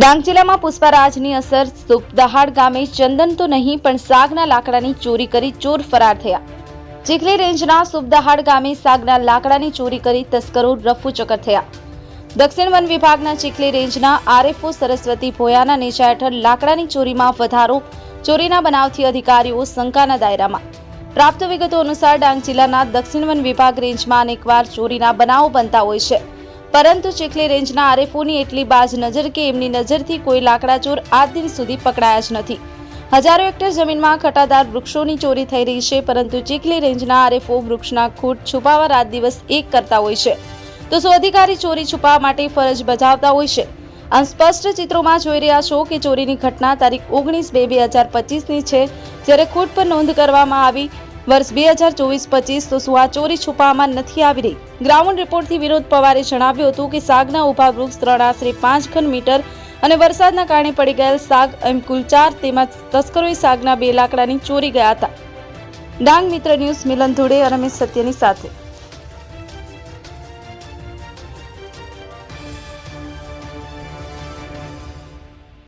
ડાંગ જિલ્લામાં પુષ્પરાજની અસર સુપદહાડ ગામે ચંદન તો નહીં, પણ સાગના લાકડાની ચોરી કરી ચોર ફરાર થયા. ચીખલી રેન્જના સુપદહાડ ગામે સાગના લાકડાની ચોરી કરી તસ્કરો રફુચક્કર થયા. દક્ષિણ વન વિભાગના ચીખલી રેન્જના આરએફઓ સરસ્વતી ભોયાના નેજા હેઠળ લાકડાની ચોરીમાં વધારો, ચોરીના બનાવથી અધિકારીઓ શંકાના દાયરામાં. પ્રાપ્ત વિગતો અનુસાર ડાંગ જિલ્લાના દક્ષિણ વન વિભાગ રેન્જમાં અનેકવાર ચોરીના બનાવો બનતા હોય છે. પરંતુ ચીખલી રેન્જના આરએફઓની એટલી બાજ નજર કે એમની નજરથી કોઈ લાકડા ચોર આજ દિન સુધી પકડાયા જ નથી. હજારો હેક્ટર જમીનમાં ખટાદાર વૃક્ષોની ચોરી થઈ રહી છે, પરંતુ ચીખલી રેન્જના આરએફઓ વૃક્ષના ખૂટ છુપાવવા રાત દિવસ એક કરતા હોય છે. તો સો અધિકારી ચોરી છુપાવવા માટે ફરજ બજાવતા હોય છે? આમ સ્પષ્ટ ચિત્રોમાં જોઈ રહ્યા છો કે ચોરીની ઘટના તારીખ ઓગણીસ બે બે હજાર પચીસની છે, જ્યારે ખૂટ પર નોંધ કરવામાં આવી વર્ષ બે હજાર ચોવીસ પચીસ તો શું આ ચોરી છુપામાં નથી આવી રહી. ગ્રાઉન્ડ રિપોર્ટથી વિરોધ પવારે જણાવ્યું હતું કે સાગના ઊભા વૃક્ષ ત્રણ આશરે પાંચ ઘન મીટર અને વરસાદના કારણે પડી ગયેલ સાગ એમ કુલ ચાર તેમજ તસ્કરોએ સાગના બે લાકડાની ચોરી ગયા હતા. ડાંગ મિત્ર ન્યૂઝ મિલન ધુડે અને સત્યની સાથે.